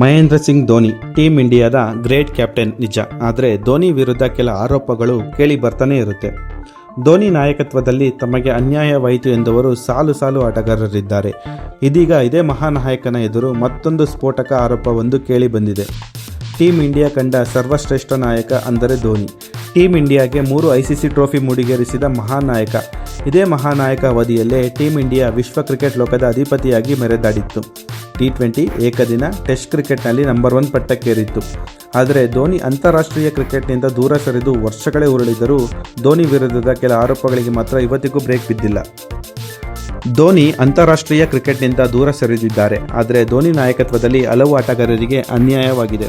Mahendra Singh Dhoni team ಇಂಡಿಯಾದ great captain ನಿಜ. ಆದರೆ ಧೋನಿ ವಿರುದ್ಧ ಕೆಲ ಆರೋಪಗಳು ಕೇಳಿ ಬರ್ತಾನೆ ಇರುತ್ತೆ. ಧೋನಿ ನಾಯಕತ್ವದಲ್ಲಿ ತಮಗೆ ಅನ್ಯಾಯವಾಯಿತು ಎಂದವರು ಸಾಲು ಸಾಲು ಆಟಗಾರರಿದ್ದಾರೆ. ಇದೀಗ ಇದೇ ಮಹಾನಾಯಕನ ಎದುರು ಮತ್ತೊಂದು ಸ್ಫೋಟಕ ಆರೋಪವೊಂದು ಕೇಳಿ ಬಂದಿದೆ. ಟೀಮ್ ಇಂಡಿಯಾ ಕಂಡ ಸರ್ವಶ್ರೇಷ್ಠ ನಾಯಕ ಅಂದರೆ ಧೋನಿ. ಟೀಮ್ ಇಂಡಿಯಾಗೆ ಮೂರು ಐಸಿಸಿ ಟ್ರೋಫಿ ಮುಡಿಗೇರಿಸಿದ ಮಹಾನಾಯಕ. ಇದೇ ಮಹಾನಾಯಕ ಅವಧಿಯಲ್ಲೇ ಟೀಮ್ ಇಂಡಿಯಾ ವಿಶ್ವ ಕ್ರಿಕೆಟ್ ಲೋಕದ ಅಧಿಪತಿಯಾಗಿ ಮೆರೆದಾಡಿತ್ತು. ಟಿ ಟ್ವೆಂಟಿ ಏಕದಿನ ಟೆಸ್ಟ್ ಕ್ರಿಕೆಟ್ನಲ್ಲಿ ನಂಬರ್ ಒನ್ ಪಟ್ಟಕ್ಕೇರಿತ್ತು. ಆದರೆ ಧೋನಿ ಅಂತಾರಾಷ್ಟ್ರೀಯ ಕ್ರಿಕೆಟ್ನಿಂದ ದೂರ ಸರಿದು ವರ್ಷಗಳೇ ಉರುಳಿದರೂ ಧೋನಿ ವಿರುದ್ಧದ ಕೆಲ ಆರೋಪಗಳಿಗೆ ಮಾತ್ರ ಇವತ್ತಿಗೂ ಬ್ರೇಕ್ ಬಿದ್ದಿಲ್ಲ. ಧೋನಿ ಅಂತಾರಾಷ್ಟ್ರೀಯ ಕ್ರಿಕೆಟ್ನಿಂದ ದೂರ ಸರಿದಿದ್ದಾರೆ. ಆದರೆ ಧೋನಿ ನಾಯಕತ್ವದಲ್ಲಿ ಹಲವು ಆಟಗಾರರಿಗೆ ಅನ್ಯಾಯವಾಗಿದೆ.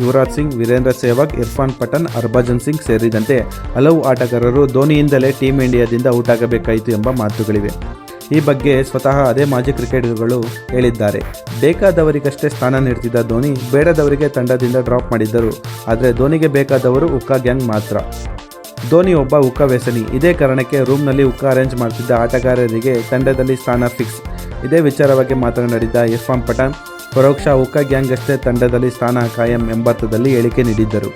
ಯುವರಾಜ್ ಸಿಂಗ್, ವೀರೇಂದ್ರ ಸೆಹ್ವಾಗ್, ಇರ್ಫಾನ್ ಪಠಾಣ್, ಹರ್ಭಜನ್ ಸಿಂಗ್ ಸೇರಿದಂತೆ ಹಲವು ಆಟಗಾರರು ಧೋನಿಯಿಂದಲೇ ಟೀಂ ಇಂಡಿಯಾದಿಂದ ಔಟ್ ಎಂಬ ಮಾತುಗಳಿವೆ. ಈ ಬಗ್ಗೆ ಸ್ವತಃ ಅದೇ ಮಾಜಿ ಕ್ರಿಕೆಟಿಗರುಗಳು ಹೇಳಿದ್ದಾರೆ. ಬೇಕಾದವರಿಗಷ್ಟೇ ಸ್ಥಾನ ನೀಡ್ತಿದ್ದ ಧೋನಿ ಬೇಡದವರಿಗೆ ತಂಡದಿಂದ ಡ್ರಾಪ್ ಮಾಡಿದ್ದರು. ಆದರೆ ಧೋನಿಗೆ ಬೇಕಾದವರು ಉಕ್ಕಾ ಗ್ಯಾಂಗ್ ಮಾತ್ರ. ಧೋನಿ ಒಬ್ಬ ಉಕ್ಕ ವ್ಯಸನಿ. ಇದೇ ಕಾರಣಕ್ಕೆ ರೂಮ್ನಲ್ಲಿ ಉಕ್ಕ ಅರೇಂಜ್ ಮಾಡ್ತಿದ್ದ ಆಟಗಾರರಿಗೆ ತಂಡದಲ್ಲಿ ಸ್ಥಾನ ಫಿಕ್ಸ್. ಇದೇ ವಿಚಾರವಾಗಿ ಮಾತನಾಡಿದ್ದ ಇರ್ಫಾನ್ ಪಠಾಣ್, ಪರೋಕ್ಷ ಉಕ್ಕ ಗ್ಯಾಂಗ್ ಅಷ್ಟೇ ತಂಡದಲ್ಲಿ ಸ್ಥಾನ ಕಾಯಂ ಎಂಬರ್ಥದಲ್ಲಿ ಹೇಳಿಕೆ ನೀಡಿದ್ದರು.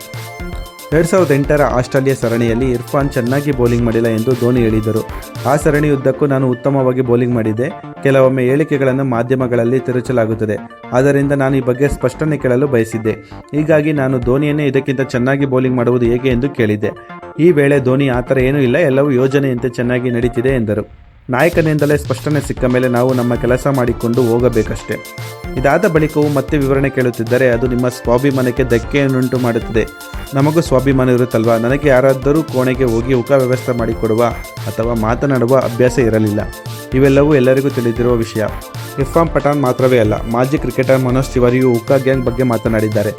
ಎರಡು ಸಾವಿರದ ಎಂಟರ ಆಸ್ಟ್ರೇಲಿಯಾ ಸರಣಿಯಲ್ಲಿ ಇರ್ಫಾನ್ ಚೆನ್ನಾಗಿ ಬೌಲಿಂಗ್ ಮಾಡಿಲ್ಲ ಎಂದು ಧೋನಿ ಹೇಳಿದರು. ಆ ಸರಣಿಯುದ್ದಕ್ಕೂ ನಾನು ಉತ್ತಮವಾಗಿ ಬೌಲಿಂಗ್ ಮಾಡಿದ್ದೆ. ಕೆಲವೊಮ್ಮೆ ಹೇಳಿಕೆಗಳನ್ನು ಮಾಧ್ಯಮಗಳಲ್ಲಿ ತಿರುಚಲಾಗುತ್ತದೆ. ಆದ್ದರಿಂದ ನಾನು ಈ ಬಗ್ಗೆ ಸ್ಪಷ್ಟನೆ ಕೇಳಲು ಬಯಸಿದ್ದೆ. ಹೀಗಾಗಿ ನಾನು ಧೋನಿಯನ್ನೇ ಇದಕ್ಕಿಂತ ಚೆನ್ನಾಗಿ ಬೌಲಿಂಗ್ ಮಾಡುವುದು ಹೇಗೆ ಎಂದು ಕೇಳಿದ್ದೆ. ಈ ವೇಳೆ ಧೋನಿ ಆ ಥರ ಏನೂ ಇಲ್ಲ, ಎಲ್ಲವೂ ಯೋಜನೆಯಂತೆ ಚೆನ್ನಾಗಿ ನಡೀತಿದೆ ಎಂದರು. ನಾಯಕನಿಂದಲೇ ಸ್ಪಷ್ಟನೆ ಸಿಕ್ಕ ಮೇಲೆ ನಾವು ನಮ್ಮ ಕೆಲಸ ಮಾಡಿಕೊಂಡು ಹೋಗಬೇಕಷ್ಟೇ. ಇದಾದ ಬಳಿಕವೂ ಮತ್ತೆ ವಿವರಣೆ ಕೇಳುತ್ತಿದ್ದರೆ ಅದು ನಿಮ್ಮ ಸ್ವಾಭಿಮಾನಕ್ಕೆ ಧಕ್ಕೆಯನ್ನುಂಟು ಮಾಡುತ್ತದೆ. ನಮಗೂ ಸ್ವಾಭಿಮಾನ ಇರುತ್ತಲ್ವಾ? ನನಗೆ ಯಾರಾದರೂ ಕೋಣೆಗೆ ಹೋಗಿ ಉಕ ವ್ಯವಸ್ಥೆ ಮಾಡಿಕೊಡುವ ಅಥವಾ ಮಾತನಾಡುವ ಅಭ್ಯಾಸ ಇರಲಿಲ್ಲ. ಇವೆಲ್ಲವೂ ಎಲ್ಲರಿಗೂ ತಿಳಿದಿರುವ ವಿಷಯ. ಇರ್ಫಾನ್ ಪಠಾನ್ ಮಾತ್ರವೇ ಅಲ್ಲ, ಮಾಜಿ ಕ್ರಿಕೆಟರ್ ಮನೋಜ್ ತಿವಾರಿಯು ಉಕಾ ಗ್ಯಾಂಗ್ ಬಗ್ಗೆ ಮಾತನಾಡಿದ್ದಾರೆ.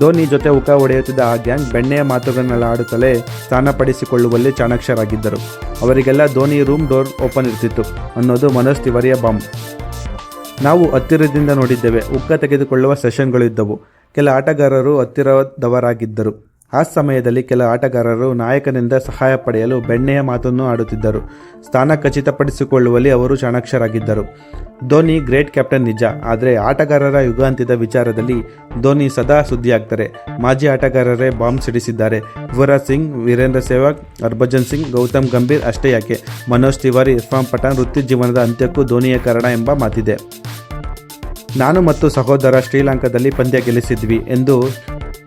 ಧೋನಿ ಜೊತೆ ಉಕ ಒಡೆಯುತ್ತಿದ್ದ ಆ ಗ್ಯಾಂಗ್ ಬೆಣ್ಣೆಯ ಮಾತುಗಳನ್ನೆಲ್ಲ ಆಡುತ್ತಲೇ ಸ್ಥಾನ ಪಡಿಸಿಕೊಳ್ಳುವಲ್ಲಿ ಚಾಣಾಕ್ಷರಾಗಿದ್ದರು ಅವರಿಗೆಲ್ಲ ಧೋನಿ ರೂಮ್ ಡೋರ್ ಓಪನ್ ಇರ್ತಿತ್ತು ಅನ್ನೋದು ಮನೋಜ್ ತಿವಾರಿಯ ಬಾಂಬ್. ನಾವು ಹತ್ತಿರದಿಂದ ನೋಡಿದ್ದೇವೆ, ಉಕ್ಕ ತೆಗೆದುಕೊಳ್ಳುವ ಸೆಷನ್ಗಳು ಇದ್ದವು ಕೆಲ ಆಟಗಾರರು ಹತ್ತಿರದವರಾಗಿದ್ದರು. ಆ ಸಮಯದಲ್ಲಿ ಕೆಲ ಆಟಗಾರರು ನಾಯಕನಿಂದ ಸಹಾಯ ಪಡೆಯಲು ಬೆಣ್ಣೆಯ ಮಾತನ್ನು ಆಡುತ್ತಿದ್ದರು. ಸ್ಥಾನ ಖಚಿತಪಡಿಸಿಕೊಳ್ಳುವಲ್ಲಿ ಅವರು ಚಾಣಾಕ್ಷರಾಗಿದ್ದರು ಧೋನಿ ಗ್ರೇಟ್ ಕ್ಯಾಪ್ಟನ್ ನಿಜ, ಆದರೆ ಆಟಗಾರರ ಯುಗಾಂತ್ಯದ ವಿಚಾರದಲ್ಲಿ ಧೋನಿ ಸದಾ ಸುದ್ದಿಯಾಗ್ತಾರೆ. ಮಾಜಿ ಆಟಗಾರರೇ ಬಾಂಬ್ ಸಿಡಿಸಿದ್ದಾರೆ. ಯುವರಾಜ್ ಸಿಂಗ್, ವೀರೇಂದ್ರ ಸೆಹ್ವಾಗ್, ಹರ್ಭಜನ್ ಸಿಂಗ್, ಗೌತಮ್ ಗಂಭೀರ್ ಅಷ್ಟೇ ಯಾಕೆ? ಮನೋಜ್ ತಿವಾರಿ, ಇರ್ಫಾನ್ ಪಠಾಣ್ ವೃತ್ತಿ ಜೀವನದ ಅಂತ್ಯಕ್ಕೂ ಧೋನಿಯ ಕಾರಣ ಎಂಬ ಮಾತಿದೆ. ನಾನು ಮತ್ತು ಸಹೋದರ ಶ್ರೀಲಂಕಾದಲ್ಲಿ ಪಂದ್ಯ ಗೆಲ್ಲಿಸಿದ್ವಿ ಎಂದು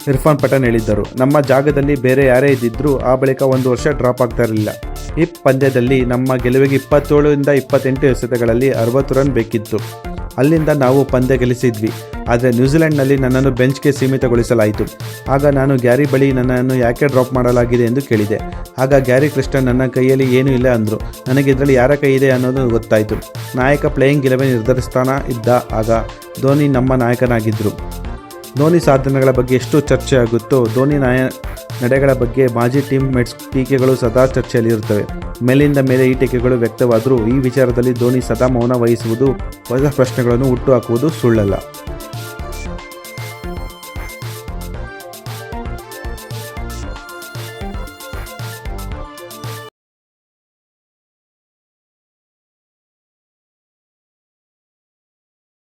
ಇರ್ಫಾನ್ ಪಠಾಣ್ ಹೇಳಿದ್ದರು. ನಮ್ಮ ಜಾಗದಲ್ಲಿ ಬೇರೆ ಯಾರೇ ಇದ್ದಿದ್ರು ಆ ಬಳಿಕ ಒಂದು ವರ್ಷ ಡ್ರಾಪ್ ಆಗ್ತಾ ಇರಲಿಲ್ಲ. ಈ ಪಂದ್ಯದಲ್ಲಿ ನಮ್ಮ ಗೆಲುವಿಗೆ ಇಪ್ಪತ್ತೇಳರಿಂದ ಇಪ್ಪತ್ತೆಂಟು ಎಸೆತಗಳಲ್ಲಿ ಅರವತ್ತು ರನ್ ಬೇಕಿತ್ತು. ಅಲ್ಲಿಂದ ನಾವು ಪಂದ್ಯ ಗೆಲ್ಲಿಸಿದ್ವಿ. ಆದರೆ ನ್ಯೂಜಿಲೆಂಡ್ನಲ್ಲಿ ನನ್ನನ್ನು ಬೆಂಚ್ಗೆ ಸೀಮಿತಗೊಳಿಸಲಾಯಿತು. ಆಗ ನಾನು ಗ್ಯಾರಿ ಬಳಿ ನನ್ನನ್ನು ಯಾಕೆ ಡ್ರಾಪ್ ಮಾಡಲಾಗಿದೆ ಎಂದು ಕೇಳಿದೆ. ಆಗ ಗ್ಯಾರಿ ಕ್ರಿಸ್ಟನ್ ನನ್ನ ಕೈಯಲ್ಲಿ ಏನೂ ಇಲ್ಲ ಅಂದರು. ನನಗೆ ಇದರಲ್ಲಿ ಯಾರ ಕೈ ಇದೆ ಅನ್ನೋದು ಗೊತ್ತಾಯಿತು. ನಾಯಕ ಪ್ಲೇಯಿಂಗ್ ಇಲೆವೆನ್ ನಿರ್ಧರಿಸ್ತಾನ ಇದ್ದ ಆಗ ಧೋನಿ ನಮ್ಮ ನಾಯಕನಾಗಿದ್ದರು ಧೋನಿ ಸಾಧನೆಗಳ ಬಗ್ಗೆ ಎಷ್ಟು ಚರ್ಚೆ ಆಗುತ್ತೋ, ಧೋನಿ ನಾಯ ನಡೆಗಳ ಬಗ್ಗೆ ಮಾಜಿ ಟೀಮ್ ಮೇಟ್ಸ್ ಟೀಕೆಗಳು ಸದಾ ಚರ್ಚೆಯಲ್ಲಿರುತ್ತವೆ ಮೇಲಿಂದ ಮೇಲೆ ಈ ಟೀಕೆಗಳು ವ್ಯಕ್ತವಾದರೂ ಈ ವಿಚಾರದಲ್ಲಿ ಧೋನಿ ಸದಾ ಮೌನ ವಹಿಸುವುದು ಹೊಸ ಪ್ರಶ್ನೆಗಳನ್ನು ಹುಟ್ಟುಹಾಕುವುದು ಸುಳ್ಳಲ್ಲ.